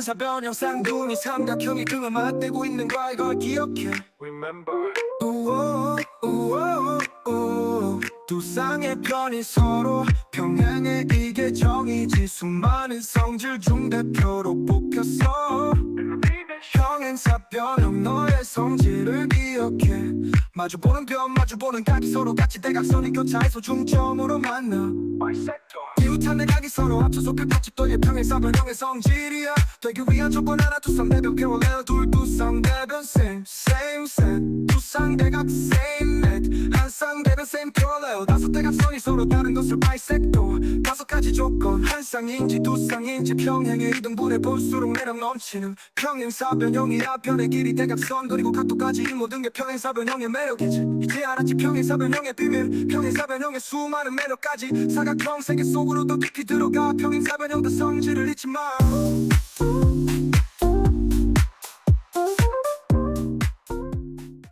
사 변형 쌍둥이 삼각형이 등을 맞대고 있는 거야 이걸 기억해. Remember. 우오 우오 우오 두 쌍의 편이 서로 평행해 이게 정이지. 수많은 성질 중 대표로 뽑혔어. 평행사 변형 너의 성질을 기억해. 마주보는 편 마주보는 각이 서로 같이 대각선이 교차해서 중점으로 만나. Bisector 이웃한 내각이 서로 합쳐서 끝까지 평행 사변형의 성질이야. 되기 위한 조건 하나 두쌍 대변 parallel 둘 두쌍 대변 same same set. 두쌍 대각 same net. 한쌍 대변 same parallel. 다섯 대각선이 서로 다른 것을 bisector 다섯 가 지 조건 한 쌍인지 두 쌍인지 평행의 이등분해 볼수록 매력 넘치는 평행사변형이야 변의 길이 대각선 그리고 각도까지 이 모든 게 평행사변형의 매력이지. 이제 알았지 평행사변형의 비밀 평행사변형의 수많은 매력까지. 사각형 세계 속으로 더 깊이 들어가 평행사변형도 성질을 잊지 마